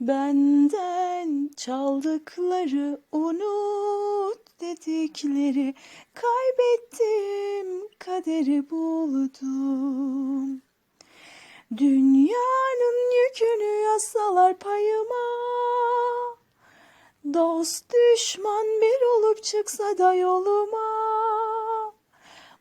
Benden çaldıkları unut dedikleri kaybettim kaderi buldum. Dünyanın yükünü yazsalar payıma Dost düşman bir olup çıksa da yoluma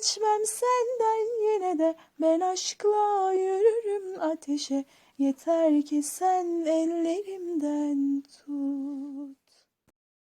Vazgeçmem senden yine de. Ben aşkla yürürüm ateşe. Yeter ki sen ellerimden tut